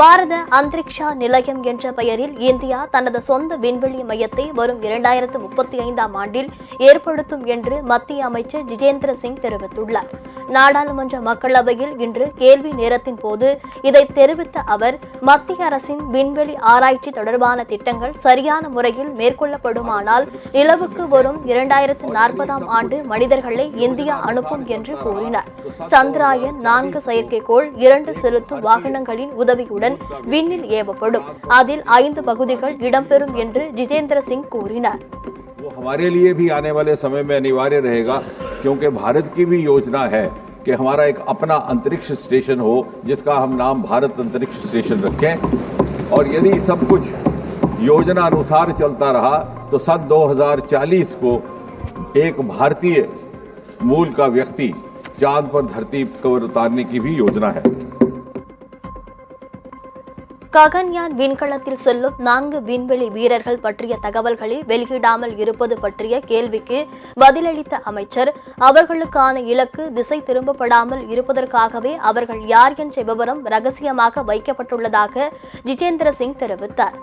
பாரத அந்தரிக்ஷா நிலையம் என்ற பெயரில் இந்தியா தனது சொந்த விண்வெளி மையத்தை வரும் இரண்டாயிரத்து முப்பத்தி ஐந்தாம் ஆண்டில் ஏற்படுத்தும் என்று மத்திய அமைச்சர் ஜிதேந்திர சிங் தெரிவித்துள்ளார். நாடாளுமன்ற மக்களவையில் இன்று கேள்வி நேரத்தின் போது இதை தெரிவித்த அவர் மத்திய அரசின் விண்வெளி ஆராய்ச்சி தொடர்பான திட்டங்கள் சரியான முறையில் மேற்கொள்ளப்படுமானால் நிலவுக்கு வரும் இரண்டாயிரத்து நாற்பதாம் ஆண்டு மனிதர்களை இந்தியா அனுப்பும் என்று கூறினார். சந்திராயன் நான்கு செயற்கைக்கோள் இரண்டு செலுத்தும் வாகனங்களின் உதவியுடன் விண்ணில் ஏவப்படும் அதில் ஐந்து பகுதிகள் இடம்பெறும் என்று ஜிதேந்திர சிங் கூறினார் वो हमारे लिए भी आने वाले समय में अनिवार्य रहेगा क्योंकि भारत की भी योजना है कि हमारा एक अपना अंतरिक्ष स्टेशन हो जिसका हम नाम भारत अंतरिक्ष स्टेशन रखें और यदि सब कुछ योजना अनुसार चलता रहा तो सन 2040 को एक भारतीय मूल का व्यक्ति चांद पर धरती कवर उतारने की भी योजना है ககன்யான் விண்கலத்தில் செல்லும் நான்கு விண்வெளி வீரர்கள் பற்றிய தகவல்களை வெளியிடாமல் இருப்பது பற்றிய கேள்விக்கு பதிலளித்த அமைச்சர் அவர்களுக்கான இலக்கு திசை திரும்பப்படாமல் இருப்பதற்காகவே அவர்கள் யார் என்ற விவரம் ரகசியமாக வைக்கப்பட்டுள்ளதாக ஜிதேந்திர சிங் தெரிவித்தார்.